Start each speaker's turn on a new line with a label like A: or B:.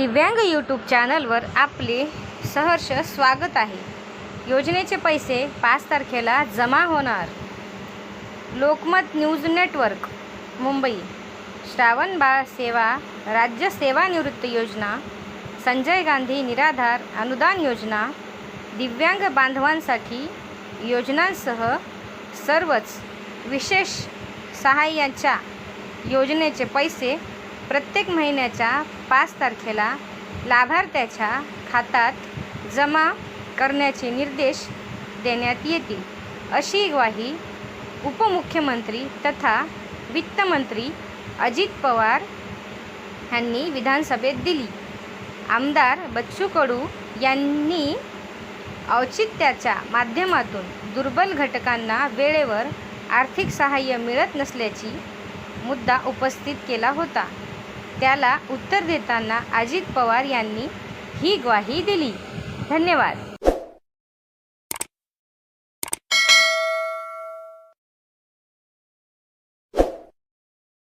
A: दिव्यांग यूट्यूब चॅनलवर आपले सहर्ष स्वागत आहे. योजनेचे पैसे पाच तारखेला जमा होणार. Lokmat news network Mumbai. Shravan Bal सेवा राज्य सेवानिवृत्त योजना संजय गांधी निराधार अनुदान योजना दिव्यांग बांधवांसाठी योजनांसह सर्वच विशेष सहाय्याच्या योजनेचे पैसे प्रत्येक महिन्याच्या पाच तारखेला लाभार्थ्याच्या खात्यात जमा करण्याचे निर्देश देण्यात येतील. अशी ग्वाही उपमुख्यमंत्री तथा वित्तमंत्री अजित पवार यांनी विधानसभेत दिली. आमदार बच्चू कडू यांनी औचित्याच्या माध्यमातून दुर्बल घटकांना वेळेवर आर्थिक सहाय्य मिळत नसल्याची मुद्दा उपस्थित केला होता. त्याला उत्तर देताना अजित पवार यांनी ही ग्वाही दिली. धन्यवाद.